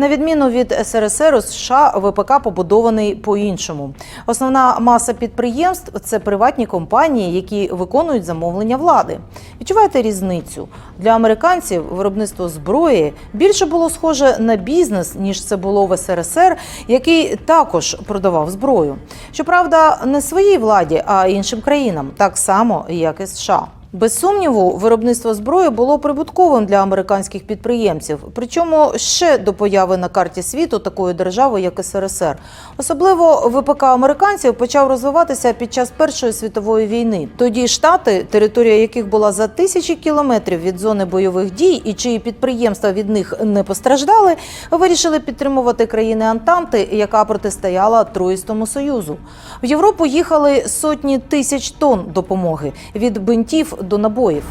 На відміну від СРСР, США ВПК побудований по-іншому. Основна маса підприємств це приватні компанії, які виконують замовлення влади. Відчуваєте різницю для американців? Виробництво зброї більше було схоже на бізнес ніж це було в СРСР, який також продавав зброю. Щоправда, не своїй владі, а іншим країнам, так само як і США. Без сумніву, виробництво зброї було прибутковим для американських підприємців, причому ще до появи на карті світу такої держави, як СРСР. Особливо ВПК американців почав розвиватися під час Першої світової війни. Тоді штати, територія яких була за тисячі кілометрів від зони бойових дій, і чиї підприємства від них не постраждали, вирішили підтримувати країни Антанти, яка протистояла Троїстому Союзу. В Європу їхали сотні тисяч тонн допомоги від бинтів до набоїв.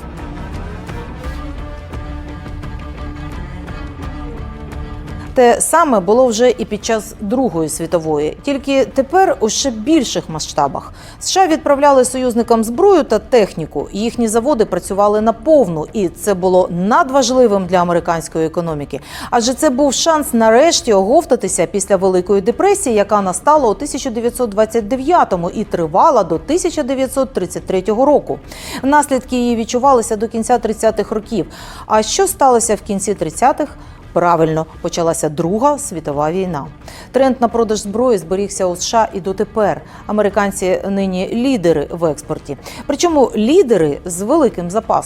Те саме було вже і під час Другої світової, тільки тепер у ще більших масштабах. США відправляли союзникам зброю та техніку. Їхні заводи працювали наповну, і це було надважливим для американської економіки. Адже це був шанс нарешті оговтатися після Великої депресії, яка настала у 1929-му і тривала до 1933 року. Наслідки її відчувалися до кінця 30-х років. А що сталося в кінці 30-х? Правильно, почалася Друга світова війна. Тренд на продаж зброї зберігся у США і дотепер. Американці нині лідери в експорті. Причому лідери з великим запасом.